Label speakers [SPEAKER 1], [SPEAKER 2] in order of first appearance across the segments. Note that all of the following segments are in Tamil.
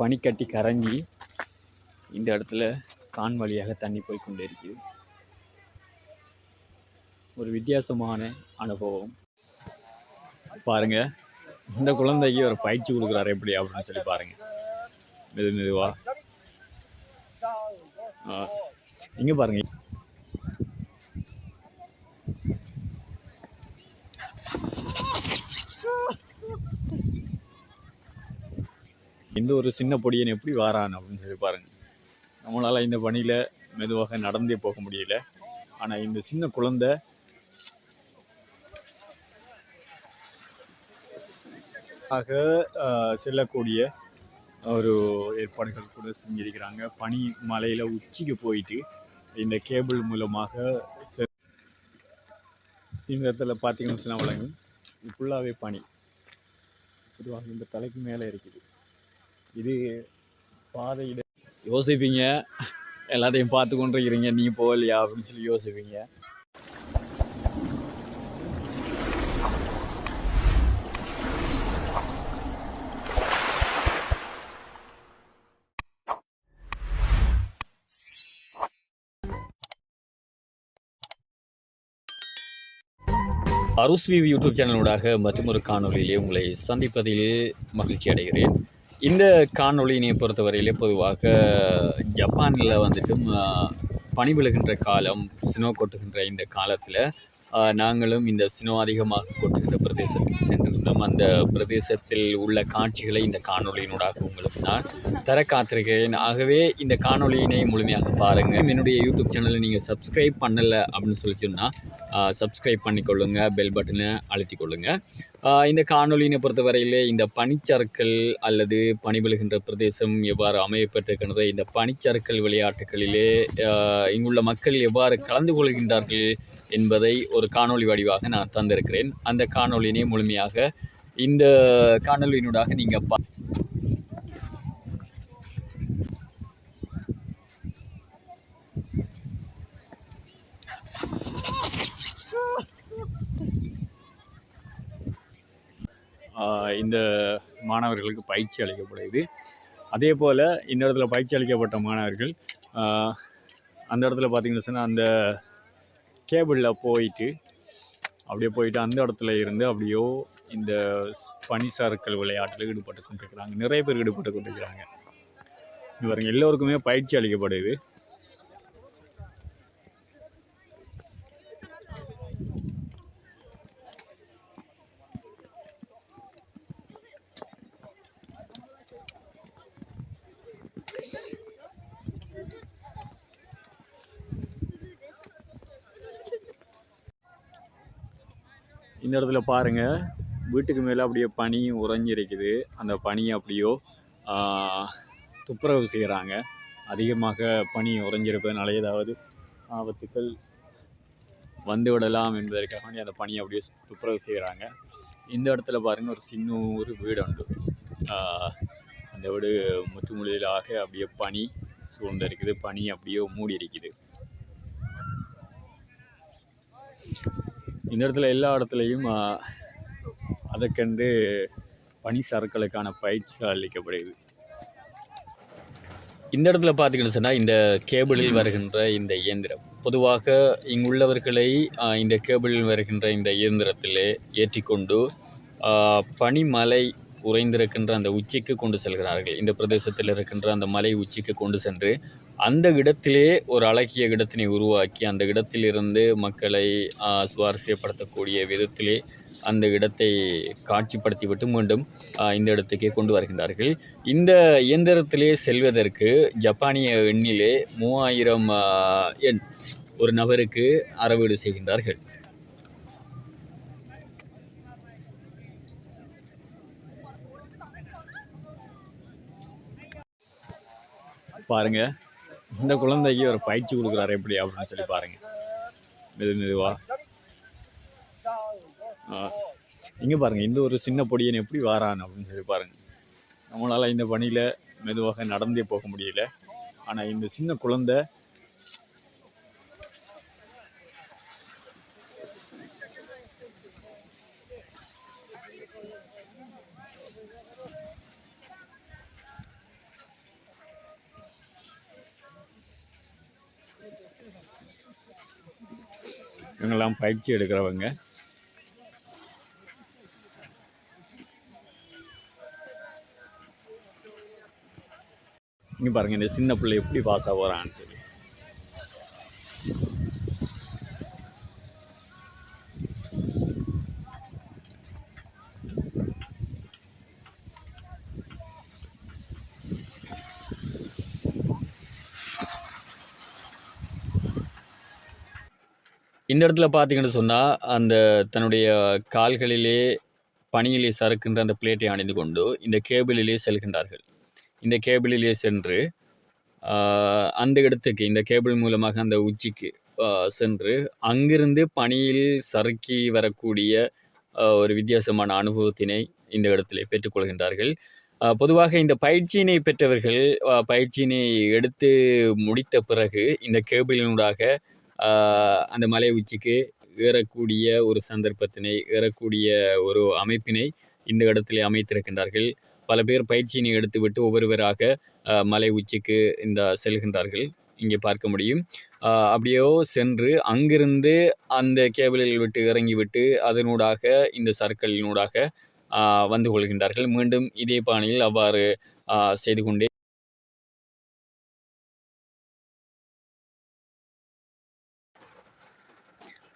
[SPEAKER 1] பனிக்கட்டி கரைஞ்சி இந்த இடத்துல கான் வழியாக தண்ணி போய் கொண்டே இருக்குது ஒரு வித்தியாசமான அனுபவம். பாருங்க இந்த குழந்தைக்கு ஒரு பயிற்சி கொடுக்குறாரு எப்படி அப்படின்னு சொல்லி பாருங்க. மெது மெதுவா. இங்கே இங்க பாருங்க. இந்த ஒரு சின்ன பொடியன் எப்படி வாரான் அப்படின்னு சொல்லி பாருங்கள் நம்மளால் இந்த பணியில் மெதுவாக நடந்தே போக முடியல. ஆனால் இந்த சின்ன குழந்த ஆக செல்லக்கூடிய ஒரு ஏற்பாடுகள் கூட செஞ்சிருக்கிறாங்க. பனி மலையில் உச்சிக்கு போயிட்டு இந்த கேபிள் மூலமாக செ- இந்த இடத்துல பார்த்தீங்கன்னு சொன்னால் வழங்கும். ஃபுல்லாகவே பனி. பொதுவாக இந்த தலைக்கு மேலே இருக்குது. இது பாதையில் யோசிப்பீங்க. எல்லாத்தையும் பார்த்து கொண்டிருக்கிறீங்க. நீ போகலையா அப்படின்னு சொல்லி யோசிப்பீங்க. அருஸ்வி யூடியூப் சேனலூடாக ஒரு காணொலியிலே உங்களை சந்திப்பதில் மகிழ்ச்சி அடைகிறேன் இந்த காணொலியினை பொறுத்தவரையிலே பொதுவாக ஜப்பானில் வந்துட்டு பனி விழுகின்ற காலம் ஸ்னோ கொட்டுகின்ற இந்த காலத்தில் நாங்களும் இந்த ஸ்னோ அதிகமாக கொட்டுகின்ற பிரதேசத்துக்கு சென்றிருந்தோம். அந்த பிரதேசத்தில் உள்ள காட்சிகளை இந்த காணொலியினூடாக உங்களுக்கு நான் தர காத்திருக்கிறேன். ஆகவே இந்த காணொலியினை முழுமையாக பாருங்கள் என்னுடைய யூடியூப் சேனலை நீங்கள் சப்ஸ்கிரைப் பண்ணலை அப்படின்னு சொல்லி சொன்னால் சப்ஸ்கிரைப் பண்ணிக்கொள்ளுங்கள் பெல் பட்டனை அழுத்திக்கொள்ளுங்கள் இந்த காணொலியினை பொறுத்தவரையிலே இந்த பனிச்சறுக்கல் அல்லது பனி பிரதேசம் எவ்வாறு அமையப்பட்டிருக்கின்றது இந்த பனிச்சறுக்கல் விளையாட்டுகளிலே இங்குள்ள மக்கள் எவ்வாறு கலந்து கொள்கின்றார்கள் என்பதை ஒரு காணொளி வடிவாக நான் தந்திருக்கிறேன். அந்த காணொளியினை முழுமையாக இந்த காணொலியினூடாக நீங்கள் பா இந்த மாணவர்களுக்கு பயிற்சி அளிக்கப்படுது அதே போல் இந்த இடத்துல பயிற்சி அளிக்கப்பட்ட மாணவர்கள் அந்த இடத்துல பார்த்தீங்கன்னு சொன்னால் அந்த கேபிளில் போயிட்டு அப்படியே போயிட்டு அந்த இடத்துல இருந்து அப்படியோ இந்த பனிசறுக்கல் விளையாட்டில் ஈடுபட்டு கொண்டிருக்கிறாங்க. நிறைய பேர் ஈடுபட்டு கொண்டிருக்கிறாங்க. இவருங்க எல்லோருக்குமே பயிற்சி அளிக்கப்படுது. இந்த இடத்துல பாருங்க வீட்டுக்கு மேலே அப்படியே பனி உறைஞ்சிருக்குது. அந்த பனியை அப்படியோ துப்புரவு செய்கிறாங்க அதிகமாக பனி உறைஞ்சிருப்பதனால ஏதாவது ஆபத்துக்கள் வந்து விடலாம் என்பதற்காக வேண்டி அந்த பனியை அப்படியே துப்புரவு செய்கிறாங்க இந்த இடத்துல பாருங்கள் ஒரு சின்ன ஒரு வீடு உண்டு. அந்த வீடு முற்றுமுழுதாக அப்படியே பனி சூழ்ந்து இருக்குது பனி அப்படியே மூடி இருக்குது இந்த இடத்துல எல்லா இடத்துலையும் ஆஹ், அதற்கென்று பனி சறுக்கலுக்கான பயிற்சி அளிக்கப்படுகிறது. இந்த இடத்துல பார்த்தீங்கன்னு சொன்னால் இந்த கேபிளில் வருகின்ற இந்த இயந்திரம் பொதுவாக இங்குள்ளவர்களை இந்த கேபிளில் வருகின்ற இந்த இயந்திரத்திலே ஏற்றிக்கொண்டு பனிமலை உறைந்திருக்கின்ற அந்த உச்சிக்கு கொண்டு செல்கிறார்கள். இந்த பிரதேசத்தில் இருக்கின்ற அந்த மலை உச்சிக்கு கொண்டு சென்று அந்த இடத்திலே ஒரு அழகிய இடத்தினை உருவாக்கி அந்த இடத்திலிருந்து மக்களை சுவாரஸ்யப்படுத்தக்கூடிய விதத்திலே அந்த இடத்தை காட்சிப்படுத்திவிட்டு மீண்டும் இந்த இடத்துக்கே கொண்டு வருகின்றார்கள். இந்த இயந்திரத்திலே செல்வதற்கு ஜப்பானிய எண்ணிலே மூவாயிரம் எண் ஒரு நபருக்கு அறவீடு செய்கின்றார்கள். பாருங்க. இந்த குழந்தைக்கு ஒரு பயிற்சி கொடுக்குறாரு எப்படி அப்படின்னு சொல்லி பாருங்க. மெது மெதுவா. ஆ. இங்க பாருங்க இந்த ஒரு சின்ன பொடியன் எப்படி வாரான் அப்படின்னு சொல்லி பாருங்க. நம்மளால இந்த பணியில மெதுவாக நடந்தே போக முடியல. ஆனா இந்த சின்ன குழந்தை இவங்கெல்லாம் பயிற்சி எடுக்கிறவங்க. இங்கே பாருங்கள் இந்த சின்ன பிள்ளை எப்படி பாஸ் ஆகிறான்னு சொல்லி. இந்த இடத்துல பார்த்தீங்கன்னு சொன்னால் அந்த தன்னுடைய கால்களிலே பணியிலே சறுக்கின்ற அந்த பிளேட்டை அணிந்து கொண்டு இந்த கேபிளிலே செல்கின்றார்கள். இந்த கேபிளிலே சென்று அந்த இடத்துக்கு இந்த கேபிள் மூலமாக அந்த உச்சிக்கு சென்று அங்கிருந்து பனியில் சறுக்கி வரக்கூடிய ஒரு வித்தியாசமான அனுபவத்தினை இந்த இடத்திலே பெற்றுக்கொள்கின்றார்கள் பொதுவாக இந்த பயிற்சியினை பெற்றவர்கள் பயிற்சியினை எடுத்து முடித்த பிறகு இந்த கேபிளினூடாக அந்த மலை உச்சிக்கு ஏறக்கூடிய ஒரு சந்தர்ப்பத்தினை ஏறக்கூடிய ஒரு அமைப்பினை இந்த இடத்திலே அமைத்திருக்கின்றார்கள். பல பேர் பயிற்சியினை எடுத்துவிட்டு ஒவ்வொருவராக மலை உச்சிக்கு இந்த செல்கின்றார்கள். இங்கே பார்க்க முடியும். அப்படியோ சென்று அங்கிருந்து அந்த கேபிளில் விட்டு இறங்கிவிட்டு அதனூடாக இந்த சர்க்கிளினூடாக வந்து கொள்கின்றார்கள். மீண்டும் இதே பாணியில் அவ்வாறு செய்து கொண்டே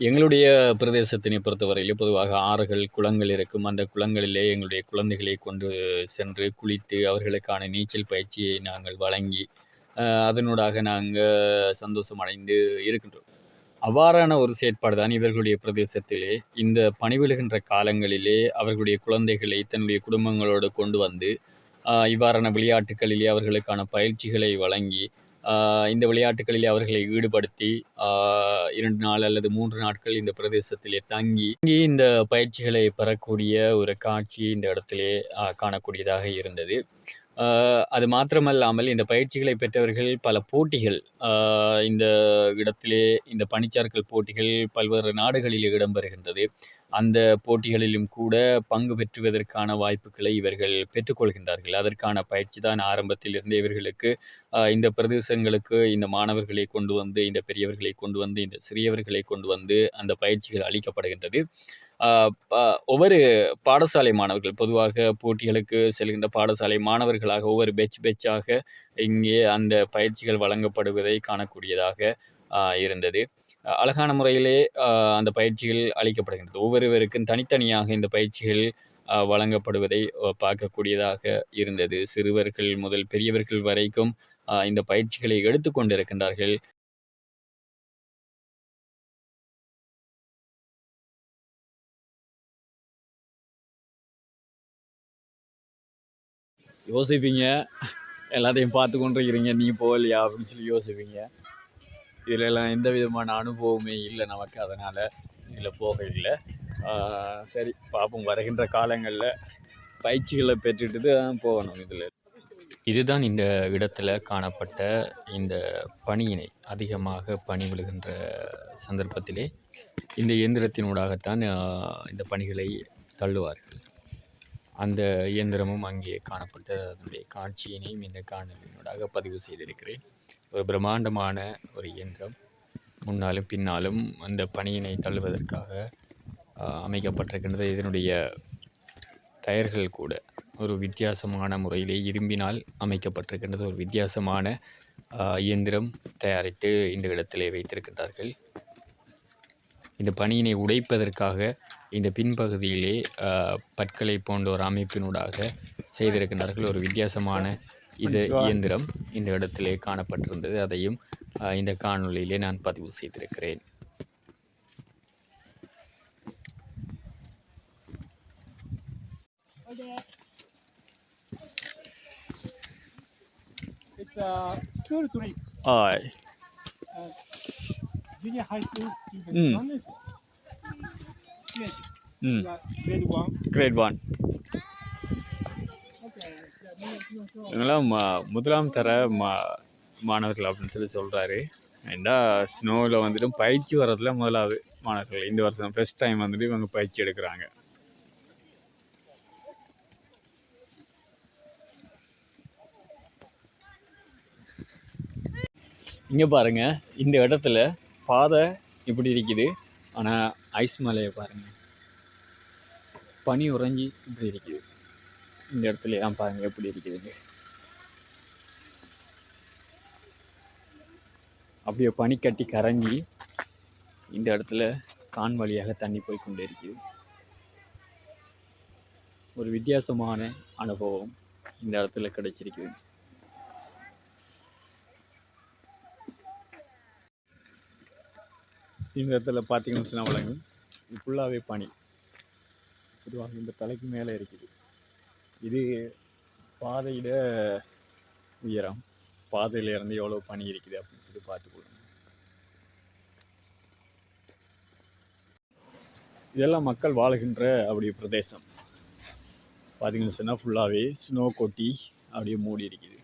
[SPEAKER 1] எங்களுடைய பிரதேசத்தினை பொறுத்தவரையிலே பொதுவாக ஆறுகள் குளங்கள் இருக்கும். அந்த குளங்களிலே எங்களுடைய குழந்தைகளை கொண்டு சென்று குளித்து அவர்களுக்கான நீச்சல் பயிற்சியை நாங்கள் வழங்கி அதனூடாக நாங்கள் சந்தோஷம் அடைந்து இருக்கின்றோம். அவ்வாறான ஒரு செயற்பாடு தான் இவர்களுடைய பிரதேசத்திலே இந்த பணி விழுகின்ற காலங்களிலே அவர்களுடைய குழந்தைகளை தன்னுடைய குடும்பங்களோடு கொண்டு வந்து இவ்வாறான விளையாட்டுகளிலே அவர்களுக்கான பயிற்சிகளை வழங்கி இந்த விளையாட்டுகளில் அவர்களை ஈடுபடுத்தி இரண்டு நாள் அல்லது மூன்று நாட்கள் இந்த பிரதேசத்திலே தங்கி இங்கே இந்த பயிற்சிகளை பெறக்கூடிய ஒரு காட்சி இந்த இடத்திலே காணக்கூடியதாக இருந்தது. அது மாத்திரமல்லாமல் இந்த பயிற்சிகளை பெற்றவர்கள் பல போட்டிகள் இந்த இடத்திலே இந்த பனிச்சார்கள் போட்டிகள் பல்வேறு நாடுகளில் இடம்பெறுகின்றது. அந்த போட்டிகளிலும் கூட பங்கு பெற்றுவதற்கான வாய்ப்புகளை இவர்கள் பெற்றுக்கொள்கின்றார்கள். அதற்கான பயிற்சி தான் ஆரம்பத்தில் இருந்தே இவர்களுக்கு இந்த பிரதேசங்களுக்கு இந்த மாணவர்களை கொண்டு வந்து இந்த பெரியவர்களை கொண்டு வந்து இந்த சிறியவர்களை கொண்டு வந்து அந்த பயிற்சிகள் அளிக்கப்படுகின்றது. ப- ஒவ்வொரு பாடசாலை மாணவர்கள் பொதுவாக போட்டிகளுக்கு செல்கின்ற பாடசாலை மாணவர்களாக ஒவ்வொரு பெச் பெச்சாக இங்கே அந்த பயிற்சிகள் வழங்கப்படுவதை காணக்கூடியதாக இருந்தது. அழகான முறையிலே ஆஹ், அந்த பயிற்சிகள் அளிக்கப்படுகின்றது. ஒவ்வொருவருக்கும் தனித்தனியாக இந்த பயிற்சிகள் வழங்கப்படுவதை பார்க்கக்கூடியதாக இருந்தது. சிறுவர்கள் முதல் பெரியவர்கள் வரைக்கும் இந்த பயிற்சிகளை எடுத்துக்கொண்டிருக்கின்றார்கள் யோசிப்பீங்க. எல்லாத்தையும் பார்த்து கொண்டிருக்கிறீங்க. நீ போகலையா? அப்படின்னு சொல்லி யோசிப்பீங்க. இதிலெல்லாம் எந்த விதமான அனுபவமே இல்லை நமக்கு அதனால் இதில் போக இல்லை. சரி பார்ப்போம் வருகின்ற காலங்களில் பயிற்சிகளை பெற்றுட்டு தான் போகணும் இதில். இதுதான் இந்த இடத்துல காணப்பட்ட இந்த பணியினை அதிகமாக பணி விழுகின்ற சந்தர்ப்பத்திலே இந்த இயந்திரத்தினூடாகத்தான் இந்த பணிகளை தள்ளுவார்கள். அந்த இயந்திரமும் அங்கே காணப்பட்ட அதனுடைய காட்சியினையும் இந்த காணொலியினூடாக பதிவு செய்திருக்கிறேன். ஒரு பிரம்மாண்டமான ஒரு இயந்திரம். முன்னாலும் பின்னாலும் அந்த பணியினை தள்ளுவதற்காக அமைக்கப்பட்டிருக்கின்றது. இதனுடைய டயர்கள் கூட ஒரு வித்தியாசமான முறையிலே இரும்பினால் அமைக்கப்பட்டிருக்கின்றது. ஒரு வித்தியாசமான இயந்திரம் தயாரித்து இந்த இடத்திலே வைத்திருக்கின்றார்கள். இந்த பணியினை உடைப்பதற்காக இந்த பின்பகுதியிலே பற்களை போன்ற ஒரு அமைப்பினூடாக செய்திருக்கின்றார்கள். ஒரு வித்தியாசமான இது இயந்திரம் இந்த இடத்திலே காணப்பட்டிருந்தது அதையும் இந்த காணொலியிலே நான் பதிவு செய்திருக்கிறேன்
[SPEAKER 2] It's a school trip.
[SPEAKER 1] Aye. Uh,
[SPEAKER 2] junior high school student.
[SPEAKER 1] Mm.
[SPEAKER 2] One is grade. Mm. Grade one. Grade
[SPEAKER 1] one. ம- முதலாம் தர மா மாணவர்கள் அப்படின்னு சொல்லி சொல்கிறாரு ஏண்டா ஸ்னோவில் வந்துட்டு பயிற்சி வர்றதுல முதலாவது மாணவர்கள். இந்த வருஷம் ஃபஸ்ட் டைம் வந்துட்டு இவங்க பயிற்சி எடுக்கிறாங்க. இங்கே பாருங்க இந்த இடத்துல பாதை இப்படி இருக்குது. ஆனால் ஐஸ் மலையை பாருங்கள் பனி உறைஞ்சி இப்படி இருக்குது. இந்த இடத்துல பாருங்கள் எப்படி இருக்குதுங்க அப்படியே பனி கட்டி கரைஞ்சி இந்த இடத்துல கான் வழியாக தண்ணி போய் கொண்டே இருக்குது. ஒரு வித்தியாசமான அனுபவம் இந்த இடத்துல கிடைச்சிருக்குது இந்த இடத்துல பார்த்தீங்கன்னு சொன்னால் வழங்கும். ஃபுல்லாகவே பனி. பொதுவாக இந்த தலைக்கு மேலே இருக்குது. இது பாதையிட உயரம். பாதையில இருந்து எவ்வளோ பனி இருக்குது அப்படின்னு சொல்லி பார்த்துக்கொள்ளுங்க இதெல்லாம் மக்கள் வாழுகின்ற அப்படி பிரதேசம். பார்த்தீங்கன்னு சொன்னால் ஃபுல்லாகவே ஸ்னோ கொட்டி அப்படியே மூடி இருக்குது.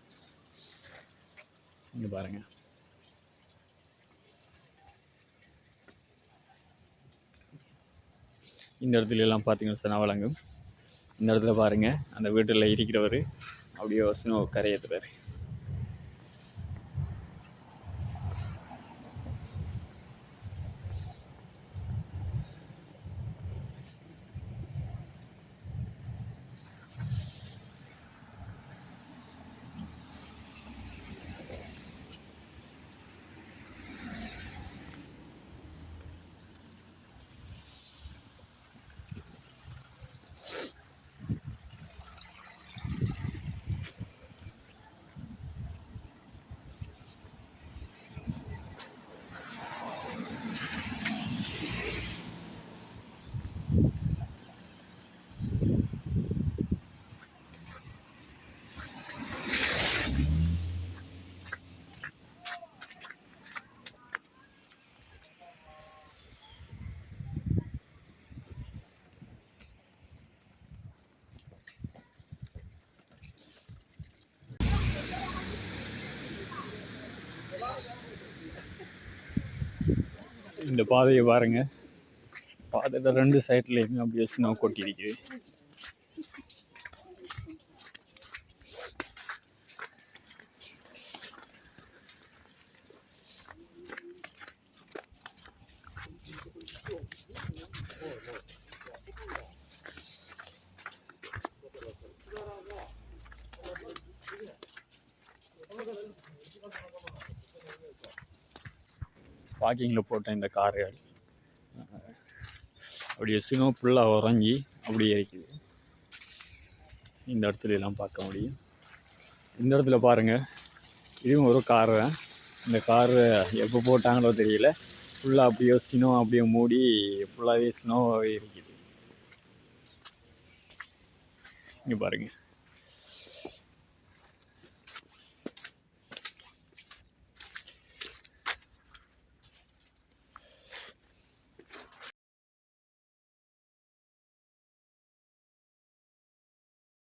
[SPEAKER 1] இங்கே பாருங்க. இந்த இடத்துல எல்லாம் பார்த்தீங்கன்னு சொன்னால் வழங்கும். இந்த இடத்துல பாருங்கள் அந்த வீட்டில் இருக்கிறவர் அப்படியே ஸ்னோ கரையேற்றுறாரு இந்த பாதையை பாருங்க. பாதையில் ரெண்டு சைட்லேயுமே அப்படியே ஸ்னோ கொட்டியிருக்குது பார்க்கிங்கில் போட்டேன் இந்த காரு அப்படியே சினோ ஃபுல்லாக உறங்கி அப்படியே இருக்குது. இந்த இடத்துல எல்லாம் பார்க்க முடியும். இந்த இடத்துல பாருங்கள் இதுவும் ஒரு கார் தான். இந்த காரு எப்போ போட்டாங்களோ தெரியல. ஃபுல்லாக அப்படியே சினோ அப்படியே மூடி ஃபுல்லாகவே ஸ்னோவாகவே இருக்குது. இங்கே பாருங்கள்